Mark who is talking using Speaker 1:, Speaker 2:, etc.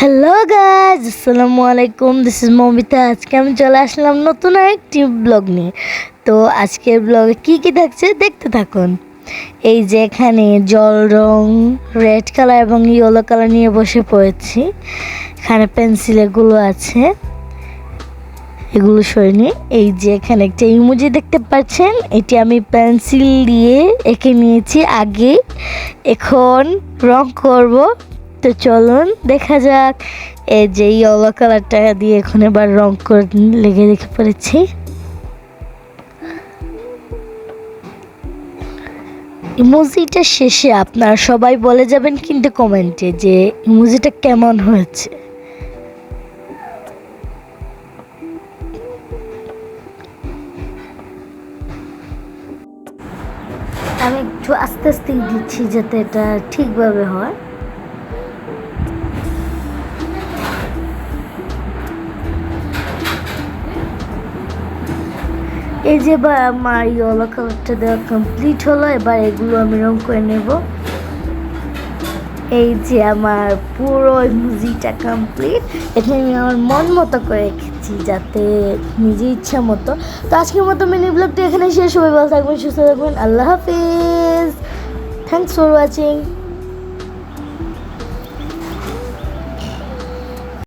Speaker 1: Hello guys আসসালামু আলাইকুম this is Momita. আজকে আমি চলে আসলাম নতুন একটি ব্লগ নিয়ে। তো আজকের ব্লগে কী কী থাকছে দেখতে থাকুন। এই যে এখানে জল, রং রেড কালার এবং ইয়েলো কালার নিয়ে বসে পড়েছি। এখানে পেন্সিল এগুলো আছে। এগুলো সরিয়ে এই যে এখানে একটা ইমোজি দেখতে পাচ্ছেন। এটি আমি পেন্সিল দিয়ে এঁকে নিয়েছি আগে। এখন রং করব। তো চলুন, দেখা যাক। এই যে ইয়েলো কালারটা দিয়ে এখন এবার রং করে লেগে রেখে পড়েছি। ইমোজিটা শেষে আপনারা সবাই বলে যাবেন কিন্তু কমেন্টে যে ইমোজিটা কেমন হয়েছে। আমি একটু আস্তে আস্তে দিচ্ছি যাতে এটা ঠিকভাবে হয়। এই যে এবার আমার ইয়েলো কালারটা দেওয়া কমপ্লিট হলো, এবার এগুলো আমি রং করে নেব। এই যে আমার পুরো মুজিটা কমপ্লিট এটা আমি আমার মন মতো করে রেখেছি যাতে নিজের ইচ্ছা মতো। তো আজকের মতো মিনি ব্লগটা এখানে শেষ সবাই ভালো থাকবেন, সুস্থ থাকবেন। আল্লাহ হাফিজ। Thanks for watching